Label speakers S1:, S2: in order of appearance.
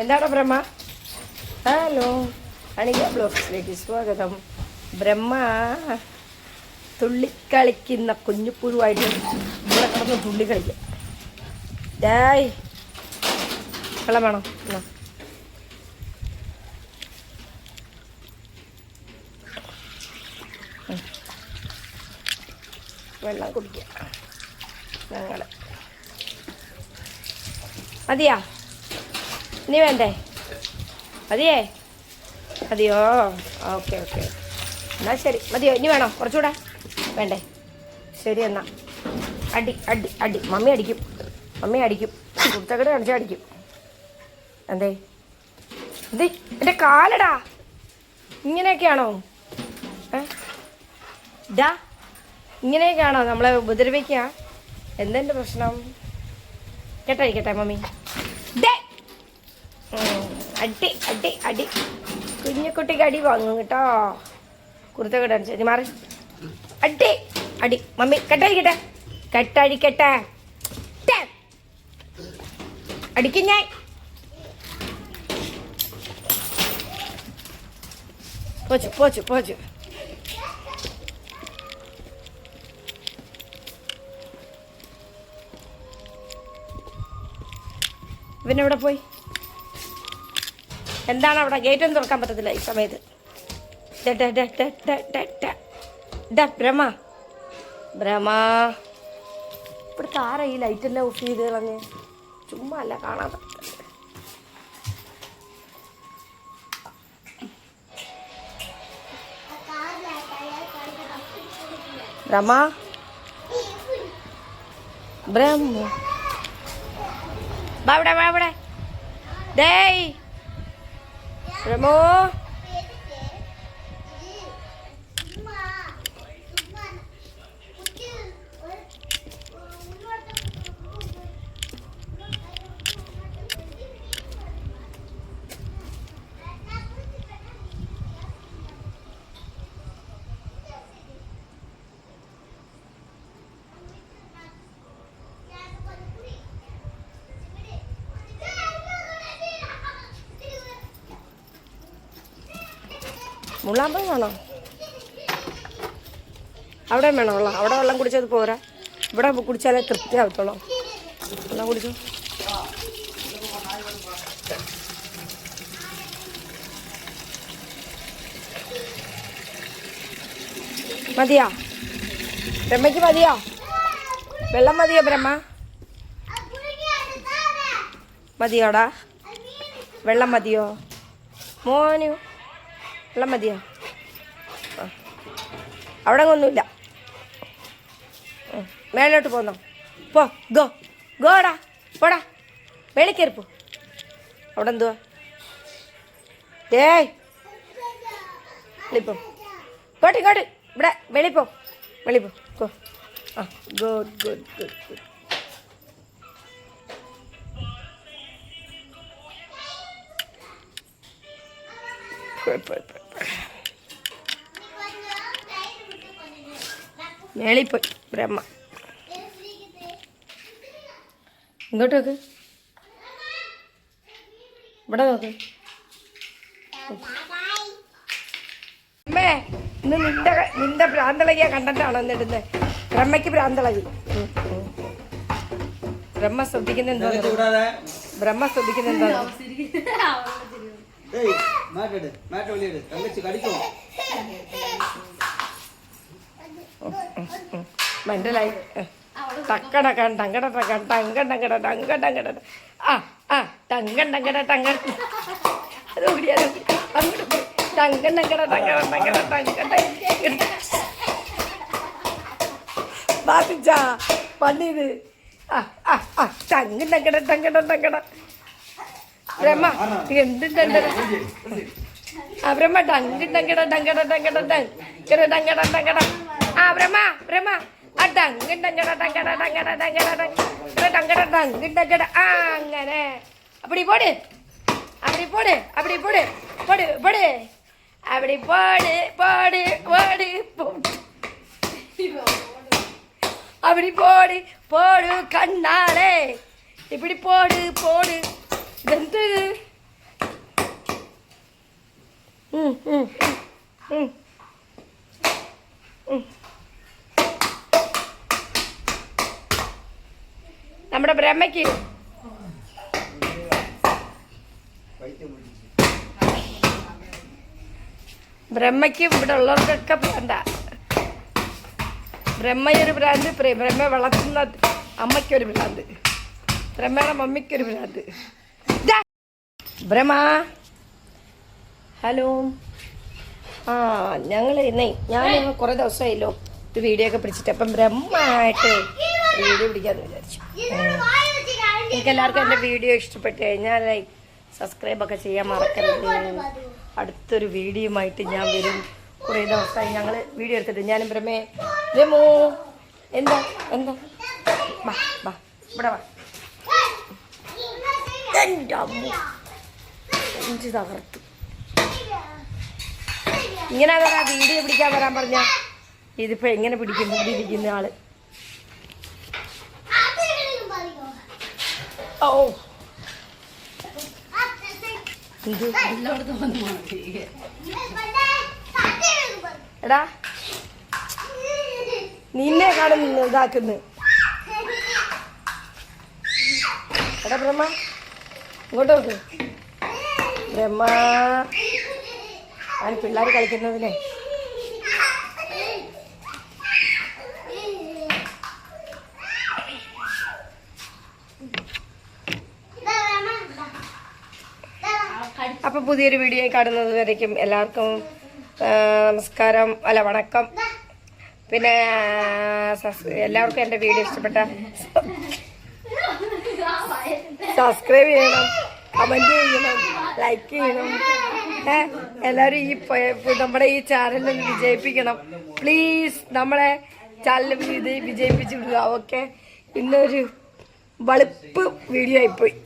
S1: എന്താണ് ബ്രഹ്മ? ഹലോ അണിക ബ്ലോക്സിലേക്ക് സ്വാഗതം. ബ്രഹ്മ തുള്ളിക്കളിക്കുന്ന കുഞ്ഞുപുഴുവായിട്ട് ഇവിടെ കിടന്ന് തുള്ളി കളിക്കുക ഡായ് വെള്ളം വേണം? എന്നാ. വെള്ളം കുടിക്കുക ഞങ്ങൾ മതിയാ? ഇനി വേണ്ടേ? മതിയേ? മതിയോ? Okay okay. എന്നാൽ ശരി. മതിയോ? ഇനി വേണോ? കുറച്ചുകൂടെ? വേണ്ടേ? ശരി എന്നാ. അടി അടി അടി. മമ്മി അടിക്കും. മമ്മി അടിക്കും. കുത്തക്കട കാണിച്ചാൽ അടിക്കും. എന്തേ? ഇത് എന്റെ കാലടാ. ഇങ്ങനെയൊക്കെയാണോ? ഡാ ഇങ്ങനെയൊക്കെയാണോ നമ്മളെ ഉപദ്രവിക്കുക? എന്തെന്റെ പ്രശ്നം? കേട്ടായിരിക്കട്ടെ മമ്മി. ഡേ അടി അടി അടി. കുഞ്ഞുകുട്ടിക്ക് അടി വാങ്ങും കേട്ടോ. കുർത്ത കിടാൻ ശരി മാറി. അടി അടി. മമ്മി കെട്ടടിക്കട്ടെ കെട്ടടിക്കട്ടെ. അടിക്കും ഞാൻ. പോച്ചു പോച്ചു പോച്ചു. ഇവനെവിടെ പോയി? എന്താണ് അവിടെ ഗേറ്റ് ഒന്നും തുറക്കാൻ പറ്റത്തില്ല ഈ സമയത്ത്. ഭ്രമ ഭ്രമ ഇവിടുത്തെ ആരാ ഈ ലൈറ്റെല്ലാം ഓഫ് ചെയ്ത് കളഞ്ഞ്? ചുമ്മാ അല്ല കാണാൻ പറ്റത്തില്ല ഭ്രമ ബ്രഹ്മ. ബാ ഇവിടെ ബാ ഇവിടെ. ഡേയ്. രമോ മുള്ളാമ്പം വേണോ? അവിടെ വേണോ വെള്ളം? അവിടെ വെള്ളം കുടിച്ചത് പോരാ. ഇവിടെ കുടിച്ചാലേ തൃപ്തി ആവത്തുള്ളൂ. വെള്ളം കുടിച്ചോ. മതിയോ? ബ്രഹ്മയ്ക്ക് മതിയോ? വെള്ളം മതിയോ ബ്രഹ്മ മതിയോടാ? വെള്ളം മതിയോ? മോനു വെള്ളം മതിയോ. അവിടെ ഒന്നുമില്ല. മേലോട്ട് പോന്നോ. പോ ഗോ ഗോടാ പോടാ. മേളിൽ കയറി പോ. അവിടെ എന്തുവാ? ഏയ്. വെളിപ്പോ ഇങ്ങോട്ട് ഇങ്ങോട്ട്. ഇവിടെ വെളിപ്പോ വെളിപ്പോ ഗോ ആ ഗോ ഗോ ഗുഡ് പോയി. പോയി പോയി പോയി മേളിൽ പോയി ബ്രഹ്മ. ഇങ്ങോട്ട് നോക്ക്. ഇവിടെ നോക്ക്. അമ്മേ ഇന്ന് നിന്റെ നിന്റെ ഭ്രാന്തളകിയ കണ്ടന്റാണോ എന്നിടുന്നത് ബ്രഹ്മയ്ക്ക് ഭ്രാന്തളകി. ബ്രഹ്മ ശ്രദ്ധിക്കുന്ന എന്താ ബ്രഹ്മ ശ്രദ്ധിക്കുന്ന എന്തോ
S2: ഏയ് മാറ്റെട് കടിക്കും
S1: മനസ്സിലായി ടക്കടക്ക ടങ്കട ടക്ക ടങ്ക ആ ആ അങ്ങോട്ട് പോയി ടങ്ക ടങ്കട ആ ആ ആ ടങ്ക ടങ്കട ടങ്കട എന്തും ടങ്കട ആ ടങ്കട ടങ്കട ടങ്കട ടങ്കട ടങ്കട ടങ്കട ஆ பிரம்மா பிரம்மா അങ്ങനെ அப்படி போடு அப்படி போடு அப்படி போடு போடு போடு அப்படி போடு போடு போடு அப்படி போடு போடு கண்ணாலே இப்படி போடு போடு ம் ம் ம் നമ്മുടെ ബ്രഹ്മയ്ക്ക്. ബ്രഹ്മയ്ക്ക് ഇവിടെ ഉള്ളവർക്കൊക്കെ വേണ്ട. ബ്രഹ്മയൊരു ഭ്രാന്ത് ബ്രഹ്മ വളർത്തുന്ന അമ്മയ്ക്കൊരു ഭ്രാന്ത്. ബ്രഹ്മയുടെ മമ്മിക്കൊരു ഭ്രാന്ത്. ബ്രഹ്മ. ഹലോ. ആ ഞങ്ങൾ ഇന്നേ ഞാൻ കുറേ ദിവസമായല്ലോ ഒരു വീഡിയോ ഒക്കെ പിടിച്ചിട്ട്. അപ്പം ബ്രഹ്മമായിട്ട് വീഡിയോ പിടിക്കാന്ന് വിചാരിച്ചു. നിങ്ങൾക്ക് എല്ലാവർക്കും എന്റെ വീഡിയോ ഇഷ്ടപ്പെട്ട് കഴിഞ്ഞാൽ ലൈക്ക് സബ്സ്ക്രൈബ് ഒക്കെ ചെയ്യാൻ മറക്കരുത്. അടുത്തൊരു വീഡിയോയുമായിട്ട് ഞാൻ വരും. കുറേ ദിവസമായി ഞങ്ങൾ വീഡിയോ എടുത്തിട്ട്. ഞാനും പ്രമേ രമോ എന്താ? എന്താ? വാ വാ. ഇവിടെ വാ. എന്റെ അമ്മ. അഞ്ച് തകർത്തു. ഇങ്ങനെ വരാ വീഡിയോ പിടിക്കാൻ വരാൻ പറഞ്ഞ. ഇതിപ്പോ എങ്ങനെ പിടിക്കും? ഇരിക്കുന്ന ആൾ. എടാ നിന്നെ കാണുന്ന ഇതാക്കുന്നു. എടാ ബ്രഹ്മ ഇങ്ങോട്ട് നോക്ക്. ബ്രഹ്മ ആണ് പിള്ളേർ കളിക്കുന്നതിനെ. അപ്പൊ പുതിയൊരു വീഡിയോ കാണുന്നത് വരയ്ക്കും. എല്ലാവർക്കും നമസ്കാരം. അല്ല വണക്കം. പിന്നെ എല്ലാവർക്കും എന്റെ വീഡിയോ ഇഷ്ടപ്പെട്ട സബ്സ്ക്രൈബ് ചെയ്യണം കമന്റ് ചെയ്യണം ലൈക്ക് ചെയ്യണം. എല്ലാവരും ഈ നമ്മുടെ ഈ ചാനലിൽ വിജയിപ്പിക്കണം. പ്ലീസ് നമ്മളെ ചാനൽ വിജയിപ്പിച്ചു വിടുക. ഓക്കെ ഇന്നൊരു വളുപ്പ് വീഡിയോ ആയിപ്പോയി.